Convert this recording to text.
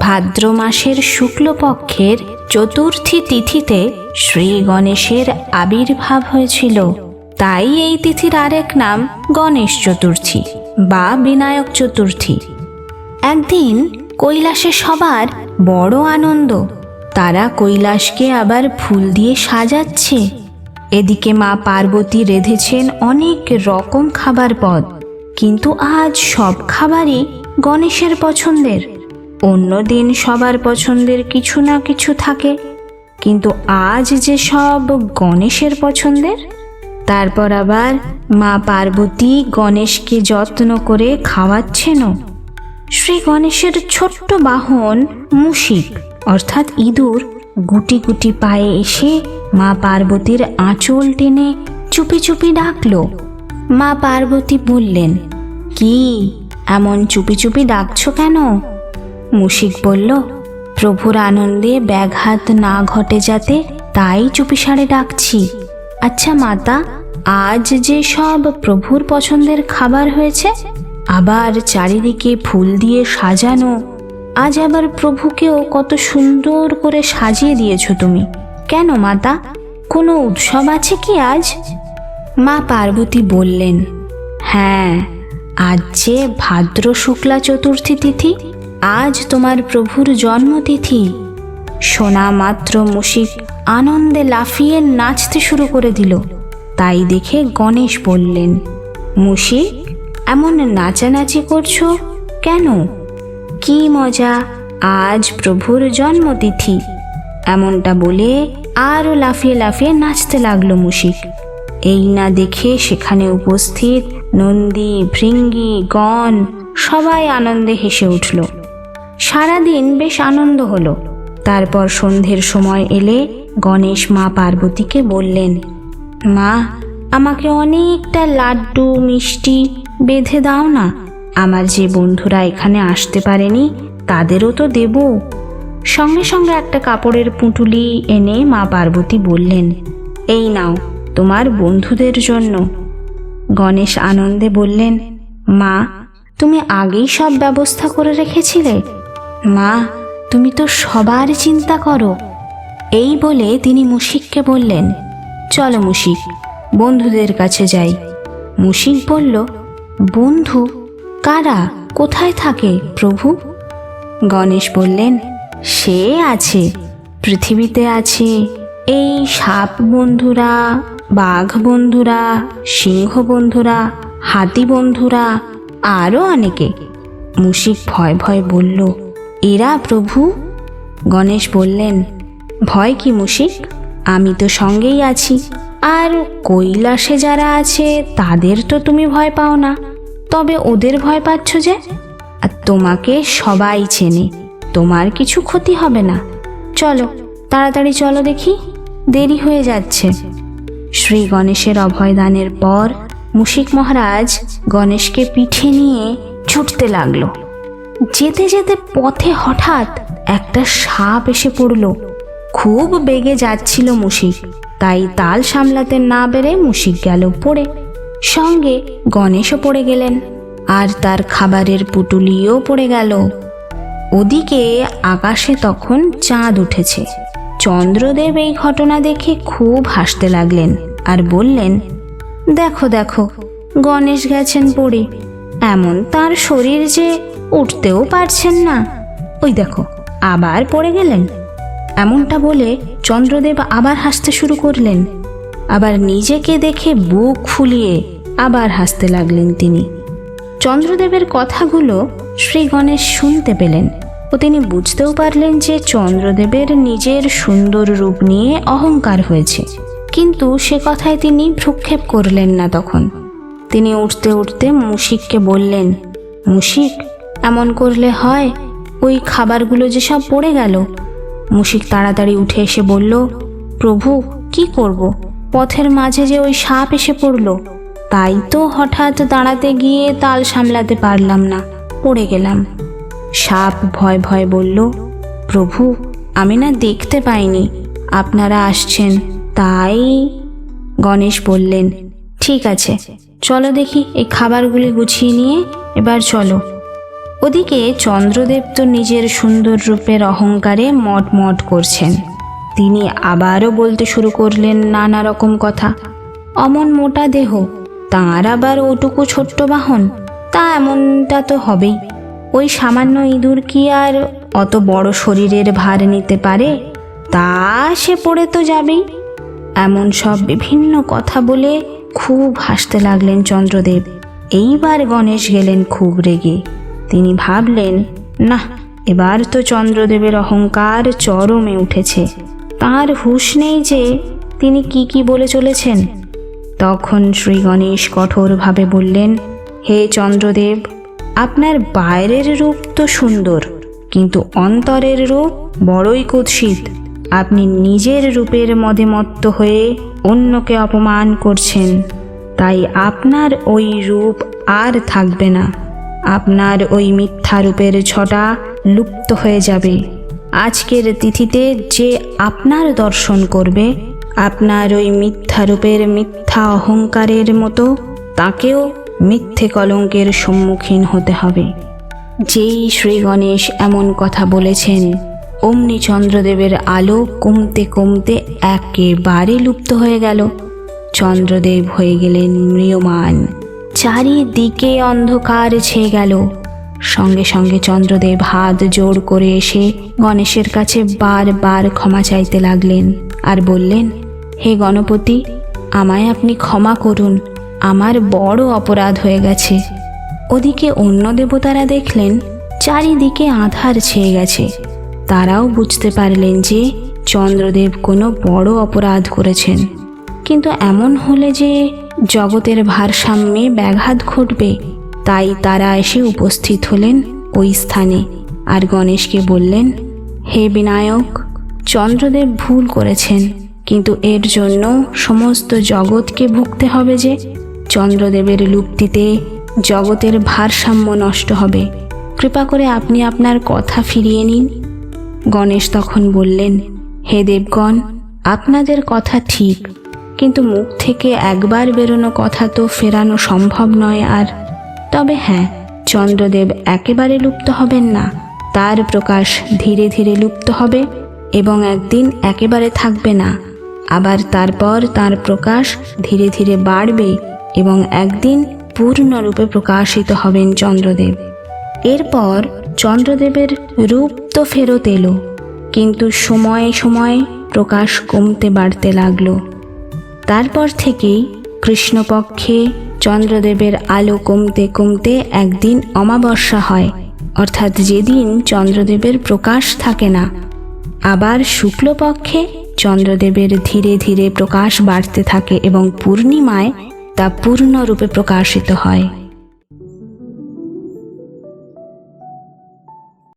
ভাদ্র মাসের শুক্লপক্ষের চতুর্থী তিথিতে শ্রী গণেশের আবির্ভাব হয়েছিল। তাই এই তিথির আরেক নাম গণেশ চতুর্থী বা বিনায়ক চতুর্থী। একদিন কৈলাসে সবার বড় আনন্দ। তারা কৈলাসকে আবার ফুল দিয়ে সাজাচ্ছে। এদিকে মা পার্বতী রেঁধেছেন অনেক রকম খাবার পদ। কিন্তু আজ সব খাবারই গণেশের পছন্দের। অন্য দিন সবার পছন্দের কিছু না কিছু থাকে, কিন্তু আজ যে সব গণেশের পছন্দের, তারপর আবার মা পার্বতী গণেশকে যত্ন করে খাওয়াচ্ছেনও শ্রী গণেশের ছোট্ট বাহন মুশিক, অর্থাৎ ইঁদুর, গুটি গুটি পায়ে এসে মা পার্বতীর আঁচল টেনে চুপি চুপি ডাকল। মা পার্বতী বললেন, কি, এমন চুপি চুপি ডাকছো কেন? মুশিক বলল, প্রভুর আনন্দে ব্যাঘাত না ঘটে যাতে তাই চুপিসারে ডাকছি। আচ্ছা মাতা, আজ যে সব প্রভুর পছন্দের খাবার হয়েছে, আবার চারিদিকে ফুল দিয়ে সাজানো, আজ আবার প্রভুকেও কত সুন্দর করে সাজিয়ে দিয়েছ তুমি। কেন মাতা, কোনো উৎসব আছে কি আজ? মা পার্বতী বললেন হ্যাঁ আজ যে ভাদ্র শুক্লা চতুর্থী তিথি আজ তোমার প্রভুর জন্মতিথি। শোনা মাত্র মুশিক আনন্দে লাফিয়ে নাচতে শুরু করে দিল। তাই দেখে গণেশ বললেন, মুশিক, এমন নাচানাচি করছ কেন? কি মজা, আজ প্রভুর জন্মতিথি। এমনটা বলে আরও লাফিয়ে লাফিয়ে নাচতে লাগল মুশিক। এই না দেখে সেখানে উপস্থিত নন্দী, ভৃঙ্গি, গণ সবাই আনন্দে হেসে উঠল। সারাদিন বেশ আনন্দ হলো। তারপর সন্ধ্যের সময় এলে গণেশ মা পার্বতীকে বললেন, মা, আমাকে অনেকটা লাড্ডু, মিষ্টি বেঁধে দাও না। আমার যে বন্ধুরা এখানে আসতে পারেনি, তাদেরও তো দেব। সঙ্গে সঙ্গে একটা কাপড়ের পুঁটুলি এনে মা পার্বতী বললেন, এই নাও, তোমার বন্ধুদের জন্য। গণেশ আনন্দে বললেন, মা, তুমি আগেই সব ব্যবস্থা করে রেখেছিলে? মা, তুমি তো সবার চিন্তা করো। এই বলে তিনি মুশিককে বললেন, চলো মুশিক, বন্ধুদের কাছে যাই। মুশিক বলল, বন্ধু, কারা, কোথায় থাকে প্রভু? গণেশ বললেন, সে আছে, পৃথিবীতে আছে, এই সাপ বন্ধুরা, বাঘ বন্ধুরা, সিংহ বন্ধুরা, হাতি বন্ধুরা আরও অনেকে। মুশিক ভয় ভয় বলল এরা প্রভু? গণেশ বললেন, ভয় কি মুশিক? আমি তো সঙ্গেই আছি। আর কৈলাসে যারা আছে, তাদের তো তুমি ভয় পাও না। তবে ওদের ভয় পাচ্ছ যে? আর তোমাকে সবাই চেনে। তোমার কিছু ক্ষতি হবে না। চলো, তাড়াতাড়ি চলো দেখি। দেরি হয়ে যাচ্ছে। শ্রী গণেশের অভয়দানের পর মুশিক মহারাজ গণেশকে পিঠে নিয়ে ছুটতে লাগল। যেতে যেতে পথে হঠাৎ একটা সাপ এসে পড়ল। খুব বেগে যাচ্ছিল মুশিক, তাই তাল সামলাতে না বেড়ে মুশিক গেল পড়ে। সঙ্গে গণেশও পড়ে গেলেন, আর তার খাবারের পুটুলিও পড়ে গেল। ওদিকে আকাশে তখন চাঁদ উঠেছে। চন্দ্রদেব এই ঘটনা দেখে খুব হাসতে লাগলেন আর বললেন, দেখো দেখো, গণেশ গেছেন পড়ে। এমন তার শরীর যে উঠতেও পারছেন না। ওই দেখো, আবার পড়ে গেলেন। এমনটা বলে চন্দ্রদেব আবার হাসতে শুরু করলেন। আবার নিজেকে দেখে বুক ফুলিয়ে আবার হাসতে লাগলেন তিনি। চন্দ্রদেবের কথাগুলো শ্রী গণেশ শুনতে পেলেন। ও তিনি বুঝতেও পারলেন যে চন্দ্রদেবের নিজের সুন্দর রূপ নিয়ে অহংকার হয়েছে। কিন্তু সে কথায় তিনি ভ্রুক্ষেপ করলেন না তখন। তিনি উঠতে উঠতে মুশিককে বললেন, মুশিক এমন করলে হয়? ওই খাবারগুলো যে সব পড়ে গেল। মুশিক তাড়াতাড়ি উঠে এসে বলল, প্রভু, কি করব? পথের মাঝে যে ওই সাপ এসে পড়ল, তাই তো হঠাৎ দাঁড়াতে গিয়ে তাল সামলাতে পারলাম না, পড়ে গেলাম। সাপ ভয় ভয় বলল, প্রভু, আমি না দেখতে পাইনি, আপনারা আসছেন, তাই? গণেশ বললেন, ঠিক আছে, চলো দেখি এই খাবারগুলি গুছিয়ে নিয়ে, এবার চলো। ওদিকে চন্দ্রদেব তো নিজের সুন্দর রূপের অহংকারে মট মট করছেন। তিনি আবারও বলতে শুরু করলেন নানা রকম কথা। অমন মোটা দেহ, তাঁর আবার ওটুকু ছোট্ট বাহন, তা এমনটা তো হবেই। ওই সামান্য ইঁদুর কি আর অত বড় শরীরের ভার নিতে পারে? তা সে পড়ে তো যাবেই। এমন সব বিভিন্ন কথা বলে খুব হাসতে লাগলেন চন্দ্রদেব। এইবার গণেশ গেলেন খুব রেগে। তিনি ভাবলেন না এবার তো চন্দ্রদেবের অহংকার চরমে উঠেছে। তার হুঁশ নেই যে তিনি কি কি বলে চলেছেন। তখন শ্রী গণেশ কঠোরভাবে বললেন, হে চন্দ্রদেব, আপনার বাইরের রূপ তো সুন্দর, কিন্তু অন্তরের রূপ বড়ই কুৎসিত। আপনি নিজের রূপের মদে মত্ত হয়ে অন্যকে অপমান করছেন, তাই আপনার ওই রূপ আর থাকবে না। আপনার ওই মিথ্যা রূপের ছটা লুপ্ত হয়ে যাবে। আজকের তিথিতে যে আপনার দর্শন করবে, আপনার ওই মিথ্যা রূপের মিথ্যা অহংকারের মতো, তাকেও মিথ্যে কলঙ্কের সম্মুখীন হতে হবে। যেই শ্রী গণেশ এমন কথা বলেছেন, অমনি চন্দ্রদেবের আলো কমতে কমতে একেবারে লুপ্ত হয়ে গেল। চন্দ্রদেব হয়ে গেলেন ম্রিয়মান। চারিদিকে অন্ধকার ছেয়ে গেল। সঙ্গে সঙ্গে চন্দ্রদেব হাত জোড় করে এসে গণেশের কাছে বারবার ক্ষমা চাইতে লাগলেন আর বললেন, হে গণপতি, আমায় আপনি ক্ষমা করুন, আমার বড় অপরাধ হয়ে গেছে। ওদিকে অন্য দেবতারা দেখলেন, চারিদিকে আধার ছেয়ে গেছে। তারাও বুঝতে পারলেন যে চন্দ্রদেব কোনো বড় অপরাধ করেছেন। কিন্তু এমন হলে যে জগতের ভারসাম্যে ব্যাঘাত ঘটবে। তাই তারা এসে উপস্থিত হলেন ওই স্থানে আর গণেশকে বললেন, হে বিনায়ক, চন্দ্রদেব ভুল করেছেন, কিন্তু এর জন্য সমস্ত জগৎকে ভুগতে হবে যে, চন্দ্রদেবের লুপ্তিতে জগতের ভারসাম্য নষ্ট হবে। কৃপা করে আপনি আপনার কথা ফিরিয়ে নিন। গণেশ তখন বললেন, হে দেবগণ, আপনাদের কথা ঠিক। কিন্তু মুখ থেকে একবার বেরোনো কথা তো ফেরানো সম্ভব নয় আর তবে হ্যাঁ চন্দ্রদেব একেবারে লুপ্ত হবেন না। তার প্রকাশ ধীরে ধীরে লুপ্ত হবে এবং একদিন একেবারে থাকবে না। আবার তারপর তার প্রকাশ ধীরে ধীরে বাড়বে এবং একদিন পূর্ণরূপে প্রকাশিত হবেন চন্দ্রদেব। এরপর চন্দ্রদেবের রূপ তো ফেরত এলো, কিন্তু সময়ে সময়ে প্রকাশ কমতে বাড়তে লাগল। তারপর থেকেই কৃষ্ণপক্ষে চন্দ্রদেবের আলো কমতে কমতে একদিন অমাবস্যা হয়, অর্থাৎ যেদিন চন্দ্রদেবের প্রকাশ থাকে না। আবার শুক্লপক্ষে চন্দ্রদেবের ধীরে ধীরে প্রকাশ বাড়তে থাকে এবং পূর্ণিমায় তা পূর্ণরূপে প্রকাশিত হয়।